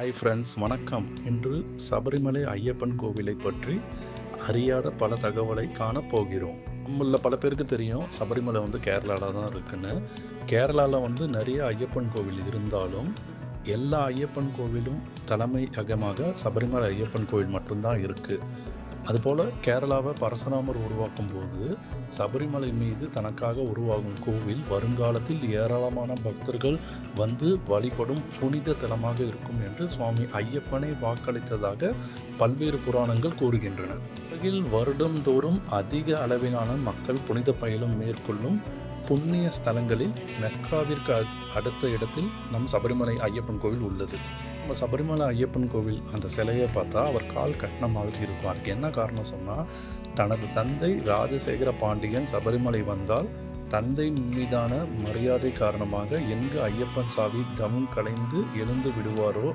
Hi friends வணக்கம். இன்று சபரிமலை ஐயப்பன் கோவிலை பற்றி அறியாத பல தகவலை காண போகிறோம். நம்மள பல பேருக்கு தெரியும் சபரிமலை வந்து கேரளாவில் தான் இருக்குன்னு. கேரளாவில் வந்து நிறைய ஐயப்பன் கோவில் இருந்தாலும் எல்லா ஐயப்பன் கோவிலும் தலைமை அகமாக சபரிமலை ஐயப்பன் கோவில் மட்டும்தான் இருக்குது அதுபோல் கேரளாவை பரசுராமர் உருவாக்கும் போது சபரிமலை மீது தனக்காக உருவாகும் கோவில் வருங்காலத்தில் ஏராளமான பக்தர்கள் வந்து வழிபடும் புனித தலமாக இருக்கும் என்று சுவாமி ஐயப்பனை வாக்களித்ததாக பல்வேறு புராணங்கள் கூறுகின்றன. உலகில் வருடந்தோறும் அதிக அளவிலான மக்கள் புனித பயணம் மேற்கொள்ளும் புண்ணிய ஸ்தலங்களில் மெக்காவிற்கு அடுத்த இடத்தில் நம் சபரிமலை ஐயப்பன் கோவில் உள்ளது. நம்ம சபரிமலை ஐயப்பன் கோவில் அந்த சிலையை பார்த்தா அவர் கால் கட்டின மாதிரி இருக்கும். அதுக்கு என்ன காரணம் சொன்னால் தனது தந்தை ராஜசேகர பாண்டியன் சபரிமலை வந்தால் தந்தை மீதான மரியாதை காரணமாக எங்கு ஐயப்பன் சாவி தமும் கலைந்து எழுந்து விடுவாரோ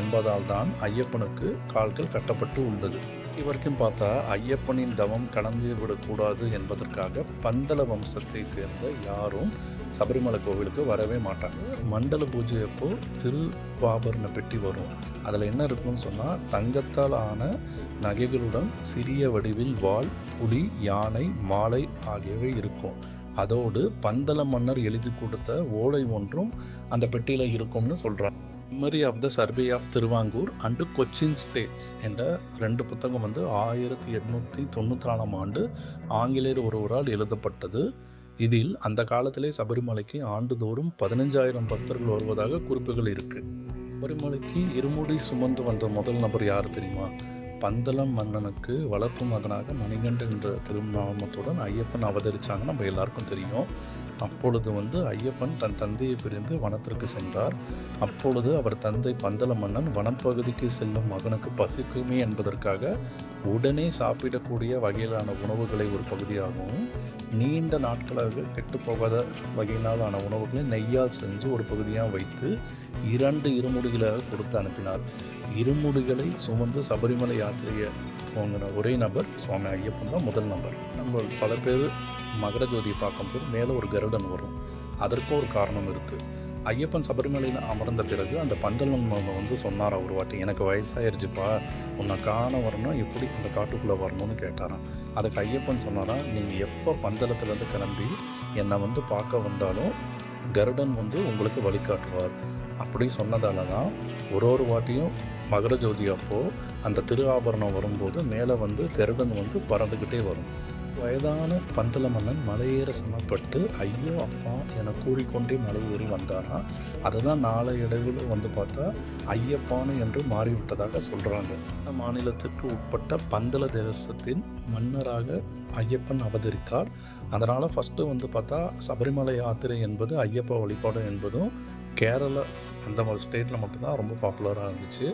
என்பதால் தான் ஐயப்பனுக்கு கால்கள் கட்டப்பட்டு உள்ளது. வரைக்கும் பார்த்தா ஐயப்பனின் தவம் கடந்து விடக்கூடாது என்பதற்காக பந்தல வம்சத்தை சேர்ந்த யாரும் சபரிமலை கோவிலுக்கு வரவே மாட்டாங்க. மண்டல பூஜை அப்போ திருவாபரண பெட்டி வரும். அதில் என்ன இருக்குன்னு சொன்னால் தங்கத்தால் ஆன நகைகளுடன் சிறிய வடிவில் வாள் புலி யானை மாலை ஆகியவை இருக்கும். அதோடு பந்தல மன்னர் எழுதி கொடுத்த ஓலை ஒன்றும் அந்த பெட்டியில் இருக்கும்னு சொல்கிறாங்க memory of the survey of Thiruvankoor and Cochin states என்ற ரெண்டு புத்தகம் வந்து ஆயிரத்தி எட்நூற்றி தொண்ணூற்றி நாலாம் ஆண்டு ஆங்கிலேயர் ஒருவரால் எழுதப்பட்டது. இதில் அந்த காலத்திலே சபரிமலைக்கு ஆண்டுதோறும் பதினஞ்சாயிரம் பக்தர்கள் வருவதாக குறிப்புகள் இருக்குது சபரிமலைக்கு இருமுடி சுமந்து வந்த முதல் நபர் யார் தெரியுமா? பந்தளம் மன்னனுக்கு வளர்ப்பு மகனாக மணிகண்டன் என்ற திருநாமத்துடன் ஐயப்பன் அவதரித்தாங்க நம்ம எல்லாருக்கும் தெரியும். அப்பொழுது வந்து ஐயப்பன் தன் தந்தையை பிரிந்து வனத்திற்கு சென்றார். அப்பொழுது அவர் தந்தை பந்தள மன்னன் வனப்பகுதிக்கு செல்லும் மகனுக்கு பசிக்குமே என்பதற்காக உடனே சாப்பிடக்கூடிய வகையிலான உணவுகளை ஒரு பகுதியாகவும் நீண்ட நாட்களாக கெட்டு போகாத வகையினாலான உணவுகளை நெய்யால் செஞ்சு ஒரு பகுதியாக வைத்து இரண்டு இருமுடிகளாக கொடுத்து அனுப்பினார். இருமுடிகளை சுமந்து சபரிமலை யாத்திரையை துவங்கின ஒரே நபர் சுவாமி ஐயப்பன் தான் முதல் நபர். நம்ம பல பேர் மகர ஜோதியை பார்க்கும்போது மேலே ஒரு கருடன் வரும். அதற்கும் ஒரு காரணம் இருக்குது ஐயப்பன் சபரிமலையில் அமர்ந்த பிறகு அந்த பந்தலம் வந்து சொன்னார் ஒரு வாட்டி எனக்கு வயசாயிருச்சுப்பா உன்னை காண வரணும் எப்படி அந்த காட்டுக்குள்ளே வரணும்னு கேட்டாராம். அதுக்கு ஐயப்பன் சொன்னாராம் நீங்கள் எப்போ பந்தளத்துலேருந்து கிளம்பி என்னை வந்து பார்க்க வந்தாலும் கருடன் வந்து உங்களுக்கு வழிகாட்டுவார். அப்படி சொன்னதால தான் ஒரு ஒரு வாட்டியும் மகர ஜோதி அப்போது அந்த திரு ஆபரணம் வரும்போது மேலே வந்து கருடன் வந்து பறந்துக்கிட்டே வரும். வயதான பந்தல மன்னன் மலையேற சமப்பட்டு ஐயோ அப்பா என கூறிக்கொண்டே மலையேறி வந்தாராம் அதுதான் நாளையடைவில் வந்து பார்த்தா ஐயப்பானு என்று மாறிவிட்டதாக சொல்கிறாங்க இந்த மாநிலத்திற்கு உட்பட்ட பந்தல தேசத்தின் மன்னராக ஐயப்பன் அவதரித்தார். அதனால் ஃபஸ்ட்டு வந்து பார்த்தா சபரிமலை யாத்திரை என்பது ஐயப்ப வழிபாடு என்பதும் கேரளா அந்த மாதிரி ஸ்டேட்டில் மட்டும்தான் ரொம்ப பாப்புலராக இருந்துச்சு.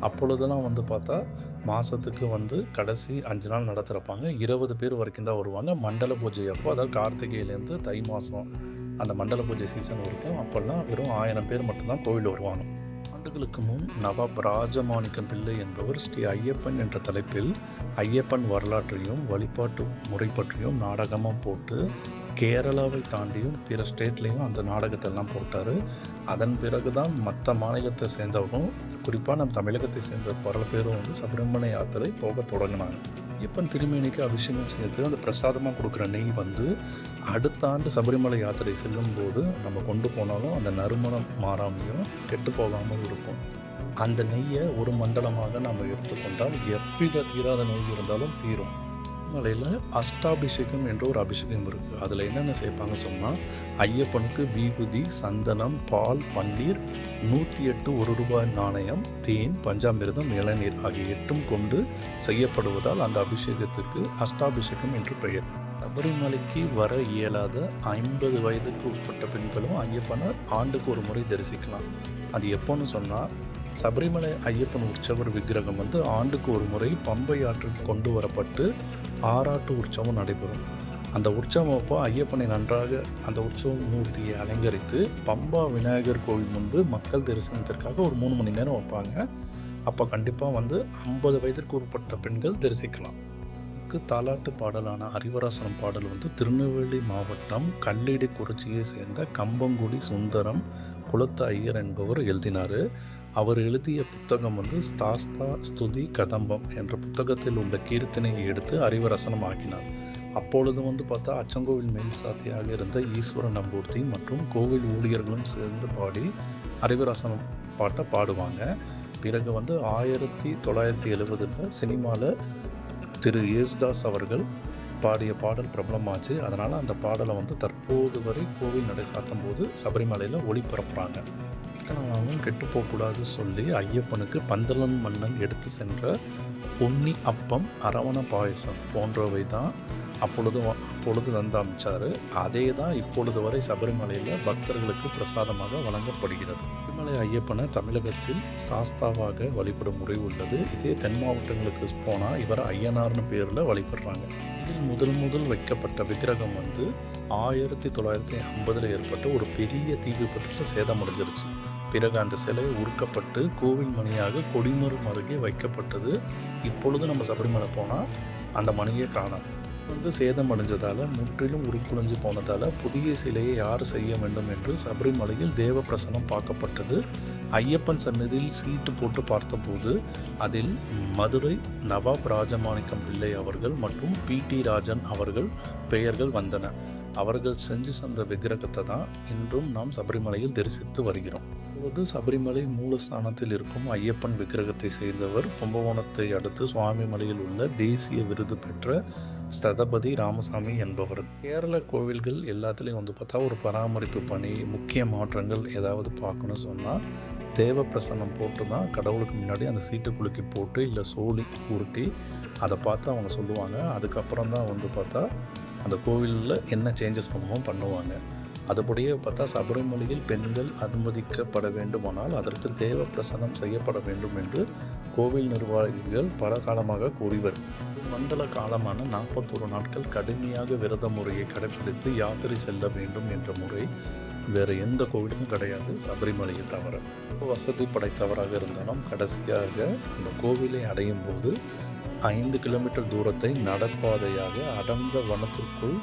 அப்பொழுதெல்லாம் வந்து பார்த்தா மாதத்துக்கு வந்து கடைசி அஞ்சு நாள் நடத்துகிறப்பாங்க இருபது பேர் வரைக்கும் தான் வருவாங்க. மண்டல பூஜை அப்போ அதாவது கார்த்திகையிலேருந்து தை மாதம் அந்த மண்டல பூஜை சீசன் வரைக்கும் அப்போல்லாம் வெறும் ஆயிரம் பேர் மட்டும்தான் கோவில் வருவாங்க. ஆண்டுகளுக்கு முன் நவாப் ராஜமாணிக்கம் பிள்ளை என்பவர் ஸ்ரீ ஐயப்பன் என்ற தலைப்பில் ஐயப்பன் வரலாற்றையும் வழிபாட்டு முறை பற்றியும் நாடகமாக போட்டு கேரளாவை தாண்டியும் பிற ஸ்டேட்லேயும் அந்த நாடகத்தை எல்லாம் போட்டார். அதன் பிறகு தான் மற்ற மாநிலத்தை சேர்ந்தவரும் குறிப்பாக நம் தமிழகத்தை சேர்ந்த பல பேரும் வந்து சபரிமலை யாத்திரை போக தொடங்கினாங்க. ஐயப்பன் திருமேனிக்கு அபிஷேகம் சேர்த்து அந்த பிரசாதமாக கொடுக்குற நெய் வந்து அடுத்த ஆண்டு சபரிமலை யாத்திரை செல்லும்போது நம்ம கொண்டு போனாலும் அந்த நறுமணம் மாறாமையும் கெட்டு போகாமல் இருக்கும். அந்த நெய்யை ஒரு மண்டலமாக நம்ம எடுத்துக்கொண்டால் எவ்வித தீராத நோய் இருந்தாலும் தீரும். மலையில் அஷ்டாபிஷேகம் என்ற ஒரு அபிஷேகம் இருக்குது அதில் என்னென்ன சேர்ப்பாங்க சொன்னால் ஐயப்பனுக்கு வீபூதி சந்தனம் பால் பன்னீர் நூற்றி எட்டு ஒரு ரூபாய் நாணயம் தேன் பஞ்சாமிர்தம் இளநீர் ஆகிய எட்டும் கொண்டு செய்யப்படுவதால் அந்த அபிஷேகத்திற்கு அஷ்டாபிஷேகம் என்று பெயர். சபரிமலைக்கு வர இயலாத ஐம்பது வயதுக்கு உட்பட்ட பெண்களும் ஐயப்பனை ஆண்டுக்கு ஒரு முறை தரிசிக்கலாம். அது எப்போன்னு சொன்னால் சபரிமலை ஐயப்பன் உற்சவர் விக்கிரகம் வந்து ஆண்டுக்கு ஒரு முறை பம்பை ஆற்றில் கொண்டு வரப்பட்டு ஆராட்டு உற்சவம் நடைபெறும். அந்த உற்சவம் அப்போ ஐயப்பனை நன்றாக அந்த உற்சவ மூர்த்தியை அலங்கரித்து பம்பா விநாயகர் கோவில் முன்பு மக்கள் தரிசனத்திற்காக ஒரு மூணு மணி நேரம் வைப்பாங்க. அப்போ கண்டிப்பாக வந்து ஐம்பது வயதிற்கு உட்பட்ட பெண்கள் தரிசிக்கலாம். அளவுக்கு தாலாட்டு பாடலான அறிவராசனம் பாடல் வந்து திருநெல்வேலி மாவட்டம் கல்லேடி குறிச்சியை சேர்ந்த கம்பங்குடி சுந்தரம் குலத்த ஐயர் என்பவர் எழுதினார். அவர் எழுதிய புத்தகம் வந்து ஸ்தாஸ்தா ஸ்துதி கதம்பம் என்ற புத்தகத்தில் உள்ள கீர்த்தனையை எடுத்து அறிவரசனம் ஆக்கினார். அப்பொழுது வந்து பார்த்தா அச்சங்கோவில் மேல்சாத்தியாக இருந்த ஈஸ்வர நம்பூர்த்தி மற்றும் கோவில் ஊழியர்களும் சேர்ந்து பாடி அறிவரசனம் பாட்டை பாடுவாங்க. பிறகு வந்து ஆயிரத்தி தொள்ளாயிரத்தி எழுபதில் சினிமாவில் திரு யேசுதாஸ் அவர்கள் பாடிய பாடல் பிரபலமாச்சு. அதனால் அந்த பாடலை வந்து தற்போது வரை கோவில் நடை சாத்தும் போது சபரிமலையில் ஒளிபரப்புகிறாங்க கணவனும் கெட்டு போகக்கூடாது சொல்லி ஐயப்பனுக்கு பந்தலன் மன்னன் எடுத்து சென்ற உன்னி அப்பம் அரவண பாயசம் போன்றவை தான் அப்பொழுது வ- அப்பொழுது வந்து அமைச்சார் அதே தான் இப்பொழுது வரை சபரிமலையில் பக்தர்களுக்கு பிரசாதமாக வழங்கப்படுகிறது. சபரிமலை ஐயப்பனை தமிழகத்தில் சாஸ்தாவாக வழிபடும் முறை உள்ளது. இதே தென் மாவட்டங்களுக்கு போனால் இவர் ஐயனார்னு பேரில் வழிபடுறாங்க. இதில் முதல் முதல் வைக்கப்பட்ட விக்கிரகம் வந்து ஆயிரத்தி தொள்ளாயிரத்தி ஐம்பதில் ஏற்பட்ட ஒரு பெரிய தீ விபத்தில் சேதமடைஞ்சிருச்சு. பிறகு அந்த சிலை உருக்கப்பட்டு கோவில் மணியாக கொடிமரம் அருகே வைக்கப்பட்டது. இப்பொழுது நம்ம சபரிமலை போனால் அந்த மணியை காணோம் வந்து சேதமடைஞ்சதால் முற்றிலும் உருக்குலைஞ்சு போனதால் புதிய சிலையை யார் செய்ய வேண்டும் என்று சபரிமலையில் தேவ பிரசனம் பார்க்கப்பட்டது. ஐயப்பன் சன்னதியில் சீட்டு போட்டு பார்த்தபோது அதில் மதுரை நவாப் ராஜமாணிக்கம் பிள்ளை அவர்கள் மற்றும் பி. டி. ராஜன் அவர்கள் பெயர்கள் வந்தன. அவர்கள் செஞ்சு சந்த விக்கிரகத்தை தான் இன்றும் நாம் சபரிமலையில் தரிசித்து வருகிறோம். இப்போது சபரிமலை மூலஸ்தானத்தில் இருக்கும் ஐயப்பன் விக்கிரகத்தை செய்தவர் கும்பகோணத்தை அடுத்து சுவாமிமலையில் உள்ள தேசிய விருது பெற்ற ஸ்ததபதி ராமசாமி என்பவர். கேரள கோவில்கள் எல்லாத்துலேயும் வந்து பார்த்தா ஒரு பராமரிப்பு பணி முக்கிய மாற்றங்கள் ஏதாவது பார்க்கணும்னு சொன்னால் தேவ பிரசன்னம் போட்டு தான் கடவுளுக்கு முன்னாடி அந்த சீட்டு குலுக்கி போட்டு இல்லை சோழி உருட்டி அதை பார்த்து அவங்க சொல்லுவாங்க. அதுக்கப்புறம் தான் வந்து பார்த்தா அந்த கோவிலில் என்ன சேஞ்சஸ் பண்ணுவோம் பண்ணுவாங்க. அதுபடியே பார்த்தா சபரிமலையில் பெண்கள் அனுமதிக்கப்பட வேண்டுமானால் அதற்கு தேவ பிரசனம் செய்யப்பட வேண்டும் என்று கோவில் நிர்வாகிகள் பல காலமாக கூறிவர். மண்டல காலமான நாற்பத்தோரு நாட்கள் கடுமையாக விரத முறையை கடைபிடித்து யாத்திரை செல்ல வேண்டும் என்ற முறை வேறு எந்த கோவிலும் கிடையாது சபரிமலையை தவிர. வசதி படைத்தவராக இருந்தாலும் கடைசியாக அந்த கோவிலை அடையும் போது ஐந்து கிலோமீட்டர் தூரத்தை நடப்பாதையாக அடர்ந்த வனத்திற்குள்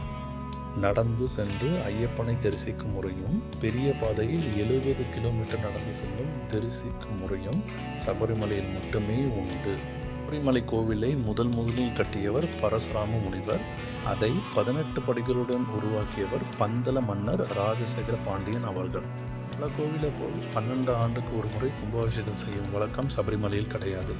நடந்து சென்று ஐயப்பனை தரிசிக்கும் முறையும் பெரிய பாதையில் எழுபது கிலோமீட்டர் நடந்து செல்லும் தரிசிக்கும் முறையும் சபரிமலையில் மட்டுமே உண்டு. சபரிமலை கோவிலை முதல் முதலில் கட்டியவர் பரசுராம முனிவர் அதை பதினெட்டு படிகளுடன் உருவாக்கியவர் பந்தல மன்னர் ராஜசேகர பாண்டியன் அவர்கள். பல கோவிலை போல் பன்னெண்டு ஆண்டுக்கு ஒரு முறை கும்பாபிஷேகம் செய்யும் வழக்கம் சபரிமலையில் கிடையாது.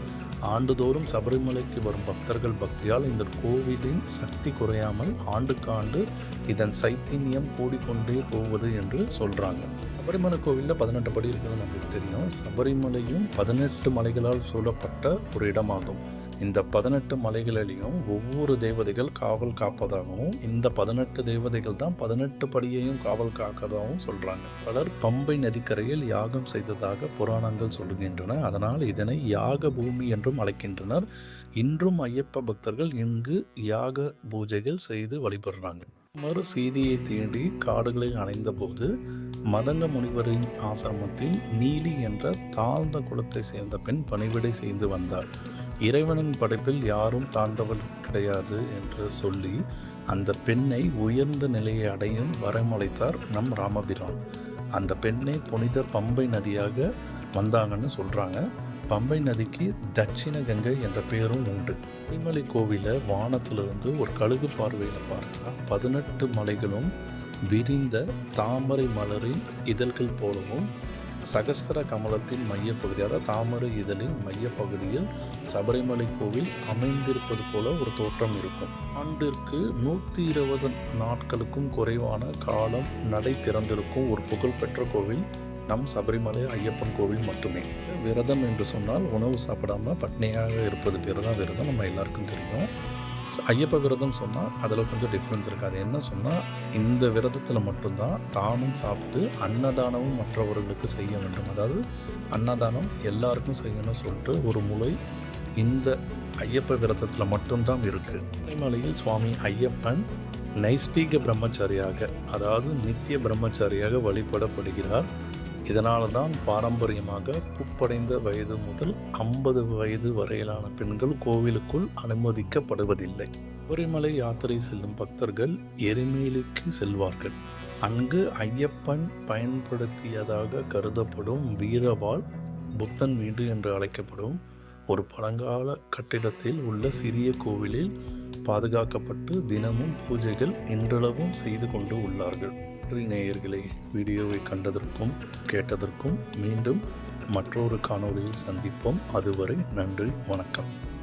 ஆண்டுதோறும் சபரிமலைக்கு வரும் பக்தர்கள் பக்தியால் இந்த கோவிலின் சக்தி குறையாமல் ஆண்டுக்கு ஆண்டு இதன் சைத்தன்யம் கூடிக்கொண்டே போவது என்று சொல்கிறாங்க சபரிமலை கோவிலில் பதினெட்டு படி இருக்கிறது நம்மளுக்கு தெரியும். சபரிமலையும் பதினெட்டு மலைகளால் சூழப்பட்ட ஒரு இடமாகும். இந்த பதினெட்டு மலைகளிலையும் ஒவ்வொரு தேவதைகள் காவல் காப்பதாகவும் இந்த பதினெட்டு தேவதைகள் தான் பதினெட்டு படியையும் காவல் காக்கதாகவும் சொல்றாங்க. பலர் பம்பை நதிக்கரையில் யாகம் செய்ததாக புராணங்கள் சொல்லுகின்றன. அதனால் இதனை யாக பூமி என்றும் அழைக்கின்றனர். இன்றும் ஐயப்ப பக்தர்கள் இங்கு யாக பூஜைகள் செய்து வழிபடுறாங்க. மறு சீதியை தேடி காடுகளில் அணைந்தபோது மதங்க முனிவரின் ஆசிரமத்தில் நீலி என்ற தாழ்ந்த குலத்தை சேர்ந்த பெண் பணிவிடை செய்து வந்தார். இறைவனின் படைப்பில் யாரும் தாழ்ந்தவள் கிடையாது என்று சொல்லி அந்த பெண்ணை உயர்ந்த நிலையை அடையும் வரமழைத்தார் நம் ராமபிரான். அந்த பெண்ணை புனித பம்பை நதியாக வந்தாங்கன்னு சொல்கிறாங்க பம்பை நதிக்கு தட்சிண கங்கை என்ற பெயரும் உண்டு. திருமலை கோவிலை வானத்திலிருந்து ஒரு கழுகு பார்வையில் பார்த்தா பதினெட்டு மலைகளும் விரிந்த தாமரை மலரின் இதழ்கள் போலவும் சகஸ்திர கமலத்தின் மையப்பகுதி அதாவது தாமரை இதழின் மையப்பகுதியில் சபரிமலை கோவில் அமைந்திருப்பது போல ஒரு தோற்றம் இருக்கும். ஆண்டிற்கு நூற்றி இருபது நாட்களுக்கும் குறைவான காலம் நடை திறந்திருக்கும் ஒரு புகழ்பெற்ற கோவில் நம் சபரிமலை ஐயப்பன் கோவில் மட்டுமே. விரதம் என்று சொன்னால் உணவு சாப்பிடாம பட்னியாக இருப்பது பேர் தான் விரதம். நம்ம எல்லாருக்கும் தெரியும். ஐயப்ப விரதம் சொன்னால் அதில் கொஞ்சம் டிஃப்ரென்ஸ் இருக்குது அது என்ன சொன்னால் இந்த விரதத்தில் மட்டும்தான் தானும் சாப்பிட்டு அன்னதானமும் மற்றவர்களுக்கு செய்ய வேண்டும். அதாவது அன்னதானம் எல்லாருக்கும் செய்யணும்னு சொல்லிட்டு ஒரு முறை இந்த ஐயப்ப விரதத்தில் மட்டும்தான் இருக்குது மலையில் சுவாமி ஐயப்பன் நைஸ்பீக பிரம்மச்சாரியாக அதாவது நித்திய பிரம்மச்சாரியாக வழிபடப்படுகிறார். இதனால தான் பாரம்பரியமாக புப்படைந்த வயது முதல் ஐம்பது வயது வரையிலான பெண்கள் கோவிலுக்குள் அனுமதிக்கப்படுவதில்லை. சபரிமலை யாத்திரை செல்லும் பக்தர்கள் எரிமேலுக்கு செல்வார்கள். அங்கு ஐயப்பன் பயன்படுத்தியதாக கருதப்படும் வீரவாள் புத்தன் வீடு என்று அழைக்கப்படும் ஒரு பழங்கால கட்டிடத்தில் உள்ள சிறிய கோவிலில் பாதுகாக்கப்பட்டு தினமும் பூஜைகள் இன்றளவும் செய்து கொண்டு உள்ளார்கள். நன்றி நேயர்களே. வீடியோவை கண்டதற்கும் கேட்டதற்கும் மீண்டும் மற்றொரு காணொளியில் சந்திப்போம். அதுவரை நன்றி வணக்கம்.